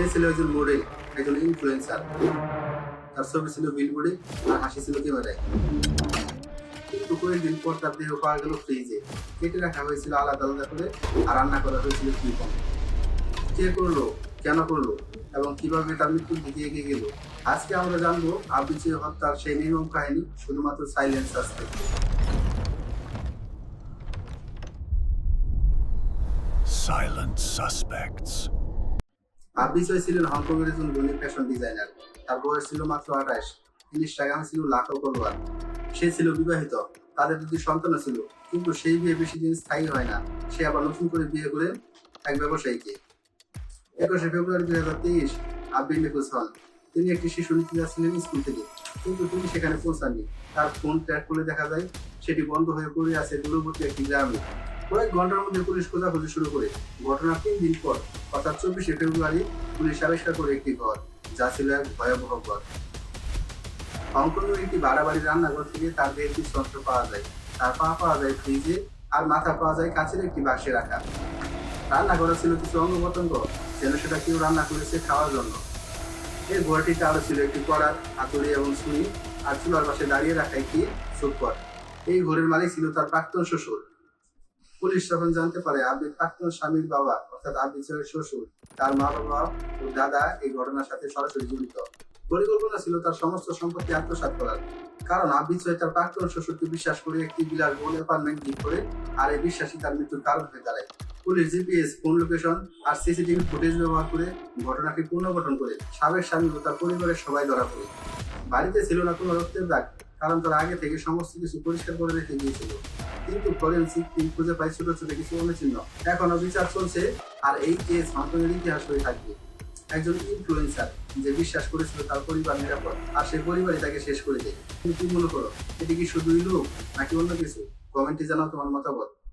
সে ছিল একজন মডেল একজন ইনফ্লুয়েন্সার তার ছবি ছিল বিলবোর্ডে আর হাসি ছিল ক্যামেরায় কিন্তু কয়েকদিন পর তার দেহ পাওয়া গেল ফ্রিজে কেটে রাখা হয়েছিল আলাদা আলাদা করে আর রান্না করা হয়েছিল কে করল? কেন করল? এবং কীভাবে তার দিকে এগিয়ে গেল? আজকে আমরা জানব আবৃত্তি হত্যার সেই নির্মম কাহিনী, শুধুমাত্র সাইলেন্স আসতে। Silent suspects. আবৃত্তি ছিলেন হংকংয়ের একজন ধনী ফ্যাশন ডিজাইনার তার বয়স ছিল মাত্র আঠাশ। ইনস্টাগ্রাম ছিল লাখো ফলোয়ার সে ছিল বিবাহিত। তাদের দুটি সন্তান ছিল। কিন্তু সেই বিয়ে বেশি দিন স্থায়ী হয় না। সে আবার নতুন করে বিয়ে করে এক ব্যবসায়ীকে। একুশে ফেব্রুয়ারি দুই হাজার তেইশ আব্বিন নিখোঁজ হন। তিনি একটি শিশু নিতে যাচ্ছিলেন স্কুল থেকে। কিন্তু তিনি সেখানে পৌঁছাননি। তার ফোন ট্র্যাক করে দেখা যায়, সেটি বন্ধ হয়ে পড়ে আছে দূরবর্তী একটি গ্রামে। কয়েক ঘণ্টার মধ্যে পুলিশ খোঁজাখুঁজি শুরু করে। ঘটনার তিন দিন পর, অর্থাৎ চব্বিশে ফেব্রুয়ারি পুলিশ আবিষ্কার করে একটি ঘর, যা ছিল এক ভয়াবহ ঘর। হংকংয়ের একটি বাড়াবাড়ি রান্নাঘর থেকে তার দেহের কিছু অংশ পাওয়া যায়। তার পা পাওয়া যায় ফ্রিজে আর মাথা পাওয়া যায় কাছের একটি বাক্সে রাখা। রান্নাঘরে ছিল কিছু অঙ্গ পতঙ্গ যেন সেটা কেউ রান্না করেছে খাওয়ার জন্য। এই ঘরটিতে আরও ছিল একটি কড়ার হাতুড়ি এবং ছুরি, আর চুলার পাশে দাঁড়িয়ে রাখা একটি সুপর এই ঘরের মালিক ছিল তার প্রাক্তন শ্বশুর। পুলিশ যখন জানতে পারে আবির প্রাক্তন স্বামীর বাবা, অর্থাৎ আবির ছেলের শ্বশুর, তার মা বাবা ও দাদা এই ঘটনার সাথে সরাসরি জড়িত। পরিকল্পনা ছিল তার সমস্ত সম্পত্তি আত্মসাৎ করার। কারণ আবির ছয় তার প্রাক্তন শ্বশুরকে বিশ্বাস করে একটি বিলাস গোল অ্যাপার্টমেন্ট ঠিক করে আর এই বিশ্বাসই তার মৃত্যুর কারণ হয়ে দাঁড়ায়। পুলিশ জিপিএস ফোন লোকেশন আর সিসিটিভি ফুটেজ ব্যবহার করে ঘটনাকে পুনর্গঠন করে সাবেক স্বামী ও তার পরিবারের সবাই ধরা পড়ে। বাড়িতে ছিল না কোনো রক্তের দাগ। কারণ তার আগে থেকে সমস্ত কিছু পরিষ্কার করে রেখে গিয়েছিল কিন্তু ফরেন্সিক টিম খুঁজে পায় ছোট ছোট কিছু অনুচিহ্ন। এখনও বিচার চলছে আর এই কেস হংকংয়ের ইতিহাস হয়ে থাকবে। একজন ইনফ্লুয়েন্সার যে বিশ্বাস করেছিল তার পরিবার নিরাপদ, আর সেই পরিবারই তাকে শেষ করে দেয়। তুমি কি মনে করো? এটি কি শুধুই লোক নাকি অন্য কিছু? কমেন্টে জানাও তোমার মতামত।